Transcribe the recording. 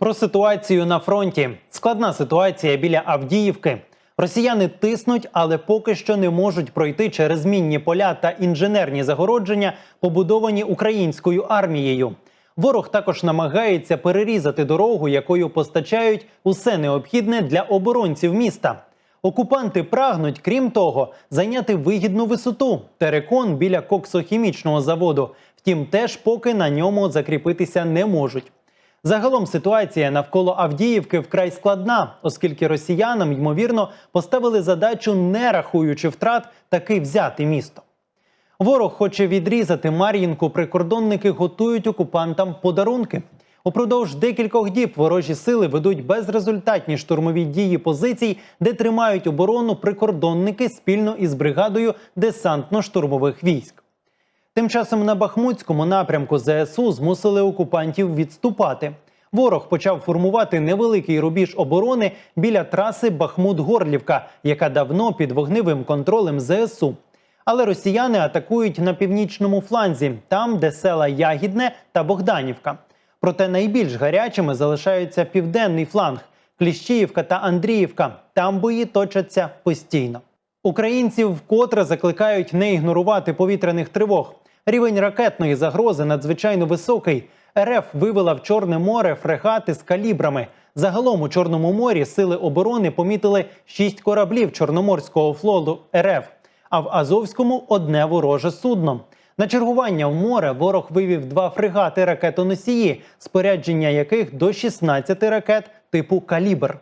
Про ситуацію на фронті. Складна ситуація біля Авдіївки. Росіяни тиснуть, але поки що не можуть пройти через мінні поля та інженерні загородження, побудовані українською армією. Ворог також намагається перерізати дорогу, якою постачають усе необхідне для оборонців міста. Окупанти прагнуть, крім того, зайняти вигідну висоту терекон біля коксохімічного заводу. Втім, теж поки на ньому закріпитися не можуть. Загалом ситуація навколо Авдіївки вкрай складна, оскільки росіянам ймовірно поставили задачу, не рахуючи втрат, таки взяти місто. Ворог хоче відрізати Мар'їнку. Прикордонники готують окупантам подарунки. Упродовж декількох діб ворожі сили ведуть безрезультатні штурмові дії позицій, де тримають оборону прикордонники спільно із бригадою десантно-штурмових військ. Тим часом на Бахмутському напрямку ЗСУ змусили окупантів відступати. Ворог почав формувати невеликий рубіж оборони біля траси Бахмут-Горлівка, яка давно під вогневим контролем ЗСУ. Але росіяни атакують на північному фланзі, там, де села Ягідне та Богданівка. Проте найбільш гарячими залишаються південний фланг Кліщіївка та Андріївка. Там бої точаться постійно. Українців вкотре закликають не ігнорувати повітряних тривог. Рівень ракетної загрози надзвичайно високий. РФ вивела в Чорне море фрегати з калібрами. Загалом у Чорному морі сили оборони помітили шість кораблів Чорноморського флоту РФ, а в Азовському одне вороже судно. На чергування в море ворог вивів два фрегати ракетоносії, спорядження яких до 16 ракет типу калібр.